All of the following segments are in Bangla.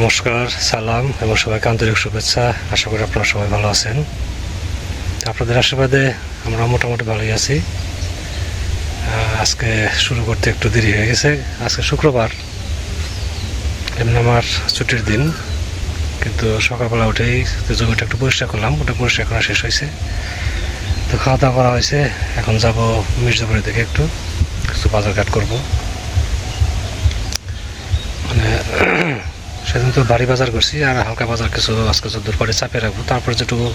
নমস্কার, সালাম এবং সবাইকে আন্তরিক শুভেচ্ছা। আশা করি আপনারা সবাই ভালো আছেন। আপনাদের আশীর্বাদে আমরা মোটামুটি ভালোই আছি। আজকে শুরু করতে একটু দেরি হয়ে গেছে। আজকে শুক্রবার, এমনি আমার ছুটির দিন। কিন্তু সকালবেলা উঠেই জমিটা একটু পরিষ্কার করলাম। ওটা পরিষ্কার করা শেষ হয়েছে। তো খাওয়া দাওয়া করা হয়েছে। এখন যাব মির্জাপুরের দিকে একটু। কিছু বাজার ঘাট করব। মানে সেদিন তো বাড়ি বাজার করছি আর হালকা বাজার কিছু আজকে যদ্দূর পরে চাপে রাখব। তারপরে যেটুকু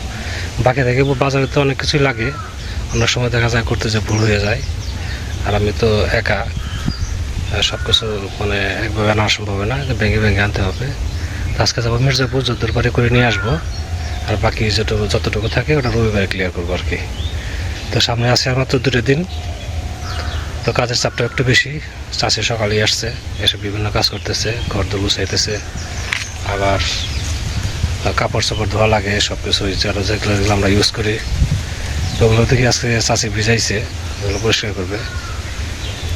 বাকি থাকে বাজারে তো অনেক কিছুই লাগে। অনেক সময় দেখা যায় করতে যে ভুল হয়ে যায়। আর আমি তো একা সব কিছু মানে একভাবে আনা সম্ভব হয় না ভেঙে ভেঙে আনতে হবে। আজকে যাব মির্জাপুর, যদ্দূর করে নিয়ে আসব। আর বাকি যেটুকু যতটুকু থাকে, ওটা রবিবারে ক্লিয়ার করব আর কি। তো সামনে আছে আমার তো দুটো দিন। তো কাজের চাপটা একটু বেশি। চাষি সকালেই আসছে, এসে বিভিন্ন কাজ করতেছে ঘর দোর গুছাইতেছে, আবার কাপড় চাপড় ধোয়া লাগে সব কিছু যেগুলো যেগুলো আমরা ইউজ করি। তো ওগুলো দেখি আজকে চাষি ভিজাইছে, ওগুলো পরিষ্কার করবে।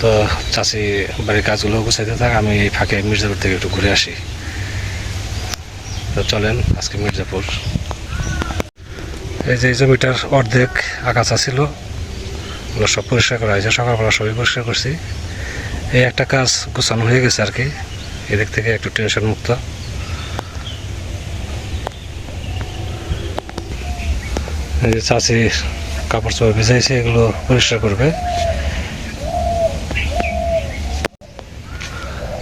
তো চাষি বাড়ির কাজগুলো গুছাইতে থাক, আমি এই ফাঁকে মির্জাপুর থেকে একটু ঘুরে আসি। তো চলেন আজকে মির্জাপুর। এই যে জমিটার অর্ধেক আগাছা ছিল ওগুলো সব পরিষ্কার করা হয়েছে। সকালবেলা সবই পরিষ্কার করছি। এই একটা কাজ গোছানো হয়ে গেছে আর কি। এদিক থেকে একটু টেনশন মুক্ত। এই যে চাষি কাপড় চোপড় ভিজাইছে এগুলো পরিষ্কার করবে।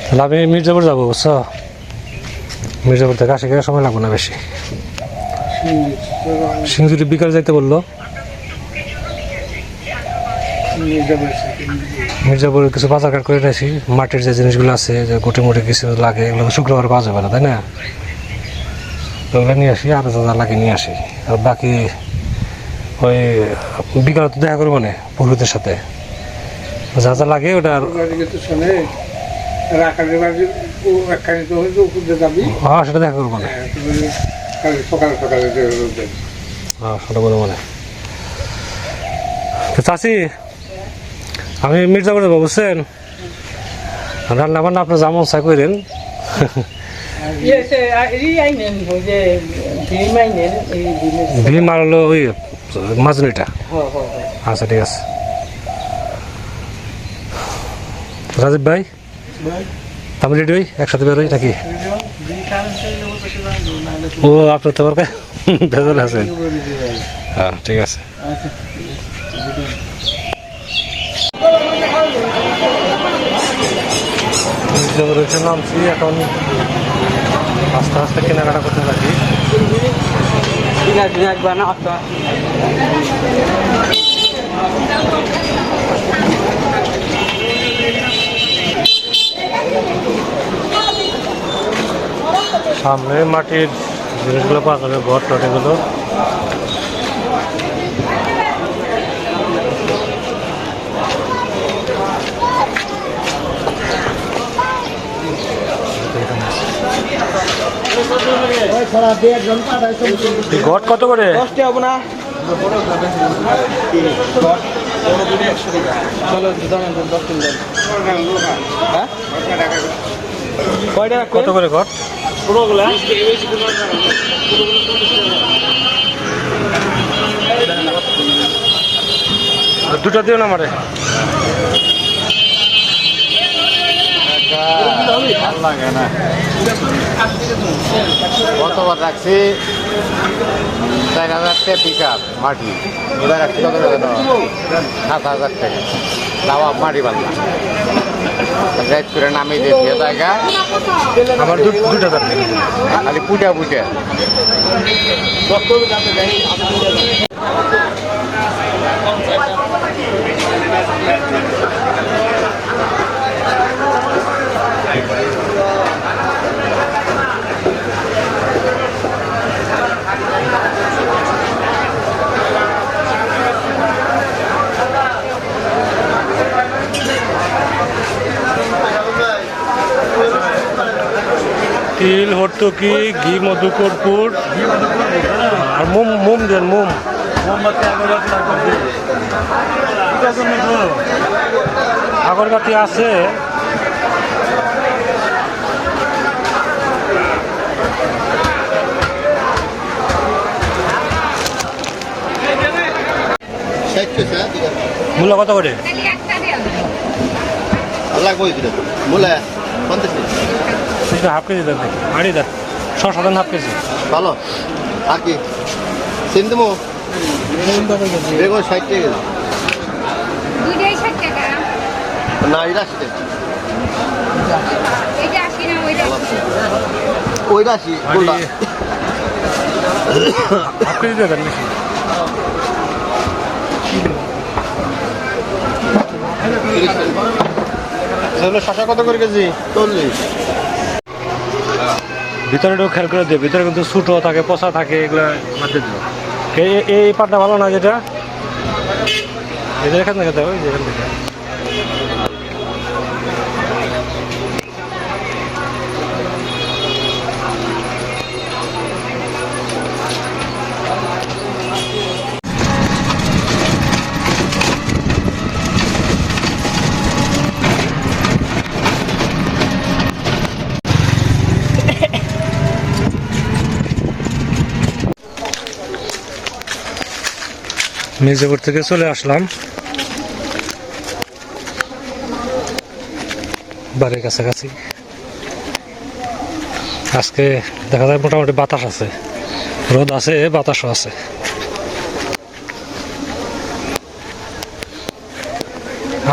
তাহলে আমি মির্জাপুর যাব বুঝছ? মির্জাপুর থেকে আসে সময় লাগবে না বেশি। সিংজুরি বিকাল যাইতে বলল। মির্জাপুরে কিছু বাজার ঘাট করে নিয়েছি। মাটির যে জিনিসগুলো আছে যে গুটি মুটি কিছু লাগে এগুলো শুক্রবার পাওয়া যাবে না তাই না? ওগুলো নিয়ে আসি আর যা যা লাগে নিয়ে আসি। আর বাকি ওই বিকালে তো দেখা করব না পুরুষদের সাথে। যা যা লাগে ওটা হ্যাঁ সেটা দেখা করব না। সকালে সকালে হ্যাঁ সেটা বলব না। তো চাষি আমি মির্জাপুর যাব বুঝছেন? রান্না বান্না আপনার যেমন চা করেন। ভীম আর হলো ওই মাজনিটা আচ্ছা ঠিক আছে। রাজীব ভাই? আমি রেডি হই? একসাথে বেরোই নাকি? ও আপনার তো ভেজল আছেন। হ্যাঁ ঠিক আছে। রয়েছে নামছি এখন আস্তে আস্তে কেনাকাটা করতে থাকি। একবার না আসতে সামনে মাটির জিনিসগুলো পাওয়া যাবে ঘর টট এগুলো ঘট কত করে? দশটা হব না? কত করে ঘট দুটো দিও না মারে লাগে না। গতবার রাখছি? চার হাজার টাকা পিক আপ মাটি। এবার রাখছি কত টাকা সাত হাজার টাকা। দাওয়া মাটি পাল্লা রাইট করে নামিয়ে জায়গা আমার দুটো দাম। খালি পুটা পুটা। তিল চকি ঘি মধুকরপুর আর মোম মোম দেন মোম। আগরবাতি আছে। মূল কত করে? লাগবে সেটা হাফ কেজি দেন দেখি। আড়ি দেন। ছ সাধারণ হাফ কেজি। ভালো। আর কি সিন্ধুমো বেগুন ষাট টাকা না এটা এটা ওইটা? Half KG. এগুলো শশা কত করে কেজি? চল্লিশ। ভিতরে একটু খেয়াল করে দিও, ভিতরে কিন্তু ছোটো থাকে পচা থাকে, এগুলো দিয়ে দিও। এই পাটটা ভালো না যেটা? এটা এখান থেকে থেকে। মির্জাপুর থেকে চলে আসলাম। বাড়ির কাছাকাছি। আজকে দেখা যায় মোটামুটি বাতাস আছে। রোদ আছে, বাতাসও আছে।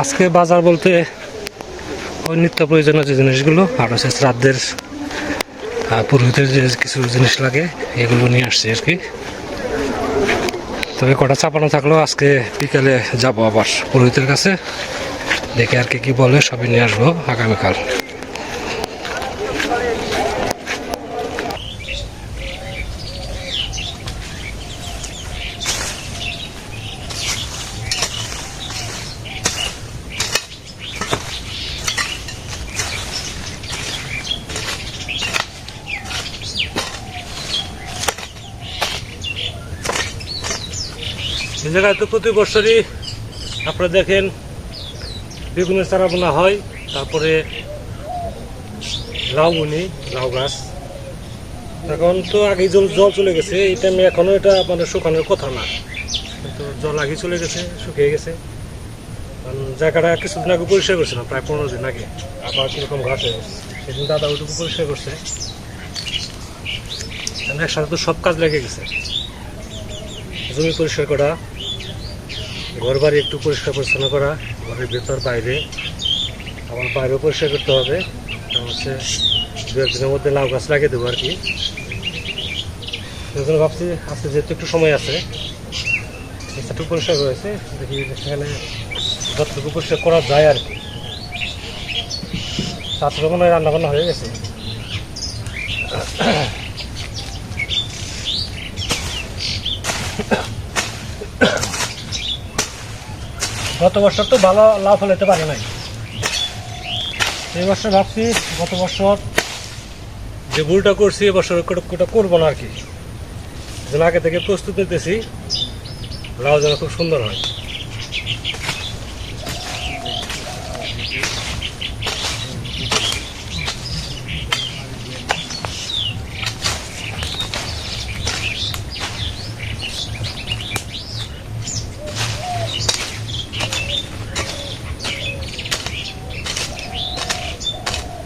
আজকে বাজার বলতে ওই নিত্য প্রয়োজনীয় যে জিনিসগুলো, আর হচ্ছে শ্রাদ্ধের পুরোহিতের যে কিছু জিনিস লাগে, এগুলো নিয়ে আসছি আর কি। তবে কটা চাপানো থাকলেও আজকে বিকালে যাব আবার পুরোহিতের কাছে। দেখে আর কি বলে, সবই নিয়ে আসব আগামীকাল। জায়গায় তো প্রতি বছরই আপনারা দেখেন বেগুনের চারা বোনা হয়। তারপরে লাউ বুনি, লাউ গাছ। এখন তো আগে জল জল চলে গেছে, এই টাইমে এখনও এটা মানে শুকানোর কথা না। কিন্তু জল আগে চলে গেছে, শুকিয়ে গেছে। কারণ জায়গাটা কিছুদিন আগে পরিষ্কার করছিলাম, প্রায় পনেরো দিন আগে। আবার কীরকম ঘাস হয়ে গেছে সেদিন দাদা ওইটুকু পরিষ্কার করছে। একসাথে তো সব কাজ লেগে গেছে। জমি পরিষ্কার করা ঘর বাড়ি একটু পরিষ্কার পরিচ্ছন্ন করা, ঘরের ভেতর, বাইরে। আবার বাইরেও পরিষ্কার করতে হবে। হচ্ছে দু একদিনের মধ্যে লাউ গাছ লাগিয়ে দেবো আর কি। সেজন্য ভাবছি, আজকে যেহেতু একটু সময় আছে একটু পরিষ্কার করেছে দেখি সেখানে যতটুকু পরিষ্কার করা যায় আর কি। তারপরে মনে হয় রান্না বান্না হয়ে গেছে। গত বছর তো ভালো লাভ ফলাতে পারে নাই। এই বছর ভাবছি গত বছর যে ভুলটা করছি এবছর ওটা- করব না আর কি। যেন আগে থেকে প্রস্তুতি দিতেছি লাউ যেন খুব সুন্দর হয়।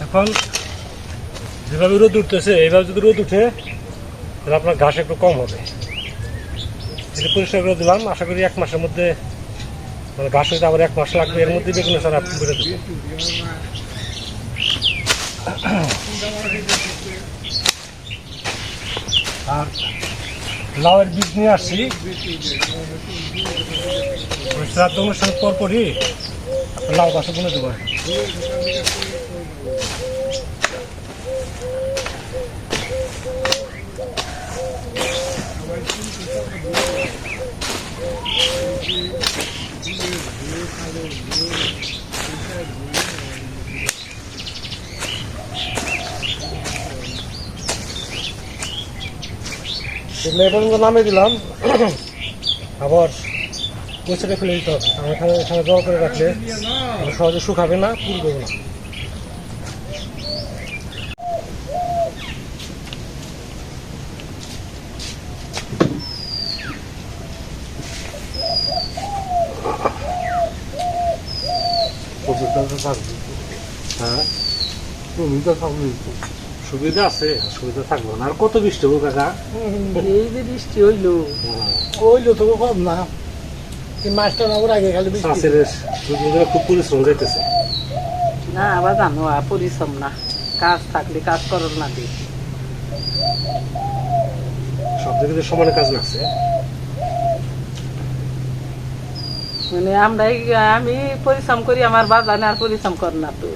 এখন যেভাবে রোদ উঠতেছে, এইভাবে যদি রোদ উঠে, তাহলে আপনার ঘাস একটু কম হবে। এটা পরিষ্কার করে দিলাম, আশা করি এক মাসের মধ্যে মানে ঘাস হইতে আবার এক মাস লাগবে, এর মধ্যে বেগুনের সার আপনি করে দেবো আর লাউয়ের বীজ নিয়ে আসছি। শ্রাদ্ধ অনুষ্ঠানের পরপরই লাউ গাছে বুনে দেবো আর কি। এগুলো নামিয়ে দিলাম। আবার পয়সাটা ফেলে দিতে হবে। কারণ এখানে জল করে রাখলে সহজে শুকাবে না পুল দেবো না হ্যাঁ সুবিধা আছে সুবিধা থাকব না আর কত বৃষ্টি হব কাকা এই যে বৃষ্টি হইল। হইল তো কম না এই মাছটা নামার আগে খালি বৃষ্টি খুব পরিশ্রম যাইতেছে না আবার জানো পরিশ্রম না কাজ থাকলে কাজ করল না সব দিকে সমানে কাজ লাগছে মানে আমরা এই- আমি পরিশ্রম করি আমার বাজানে আর পরিশ্রম কর না তো।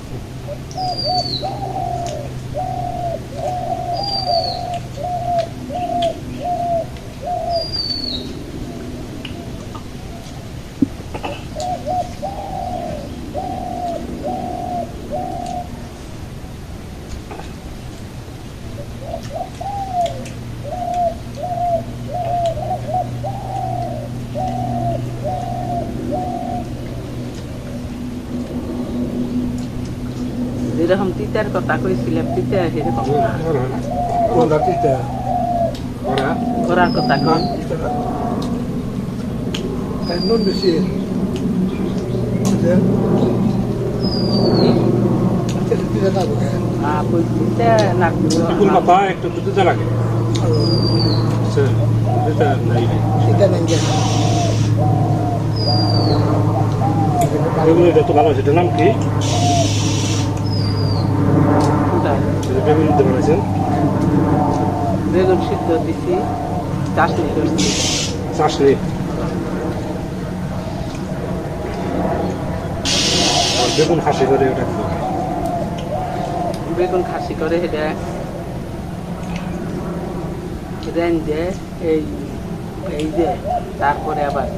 যেরকম তিতার কথা কইছিলাম তিতা সেরকম তিতা? করার কথা তিতা। কোন একটু দিতে লাগে। আচ্ছা, দিতে নাই। বেগুন এটা তো ভালো সেটার নাম কি? বেগুন সিদ্ধ দিছি চাষনি চাষনি বেগুন হাসি করে ওটা বেগুন খাসি করে এটা রেঞ্জে এই এই যে, তারপরে আবার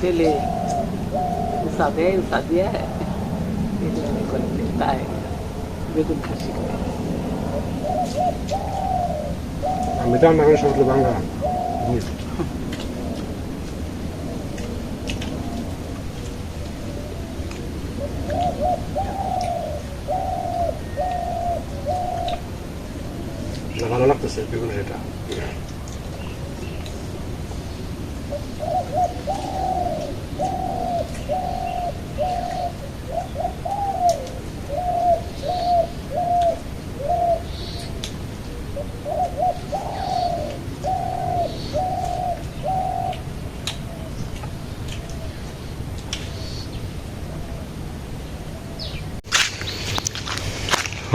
তেলে উষা দেয়, উষা দিয়ে তাই। বেগুন করে আমি তো রান্না করে সব বাংলা ভালো লাগতেছে বেগুন সেটা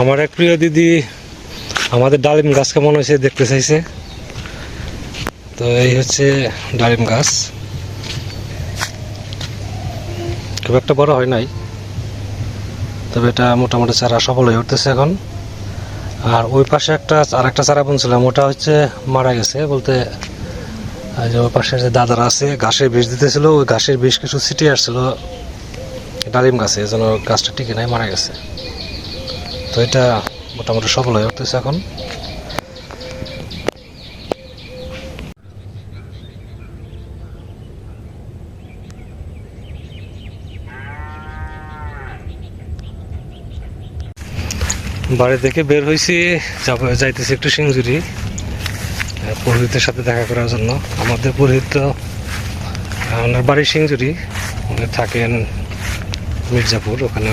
আমার এক প্রিয় দিদি, আমাদের ডালিম গাছ কেমন হয়েছে দেখতে চাইছে? তো এই হচ্ছে ডালিম গাছ। খুব একটা বড় হয় নাই, তবে এটা মোটামুটি চারা সফল হয়ে উঠতেছে এখন। আর ওই পাশে একটা, আর একটা চারা বুনছিলাম, ওটা হচ্ছে মারা গেছে বলতে যে ওই পাশে যে দাদারা আছে, ঘাসের বিষ দিতেছিল, ওই ঘাসের বিষ কিছু ছিটিয়ে আসছিল ডালিম গাছে জন্য গাছটা টিকে নাই, মারা গেছে। তো এটা মোটামুটি সফল হয়ে উঠতেছে এখন। বাড়ি থেকে বের হয়েছি যাব যাইতেছি একটু সিংজুরি পুরোহিতের সাথে দেখা করার জন্য। আমাদের পুরোহিত তো ওনার বাড়ি সিংজুরি উনি থাকেন মির্জাপুর, ওখানে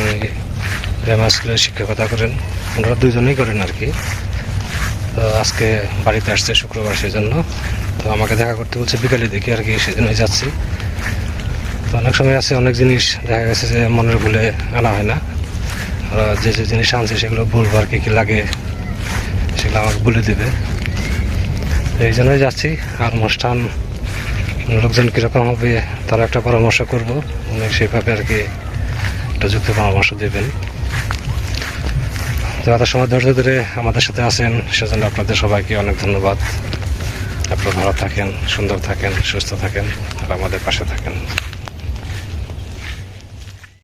উনি গ্রামার স্কুলে শিক্ষকতা করেন। ওনারা দুজনেই করেন আর কি। তো আজকে বাড়িতে আসছে শুক্রবার সেজন্য। তো আমাকে দেখা করতে বলছে, বিকালে দেখি আর কি, সেজন্যই যাচ্ছি। তো অনেক সময় আছে, অনেক জিনিস দেখা গেছে যে মনের ভুলে আনা হয় না। ওরা যে যে জিনিস আনছে সেগুলো বলব আর কি, কী লাগে সেগুলো আমাকে বলে দেবে। এই জন্যই যাচ্ছি। আর অনুষ্ঠান লোকজন কীরকম হবে, তার একটা পরামর্শ করব। উনি সেইভাবে আর কি একটা যুক্ত পরামর্শ দেবেন। তো এত সময় ধৈর্য ধরে আমাদের সাথে আছেন। সেজন্য আপনাদের সবাইকে অনেক ধন্যবাদ। আপনারা ভালো থাকেন, সুন্দর থাকেন, সুস্থ থাকেন, আর আমাদের পাশে থাকেন।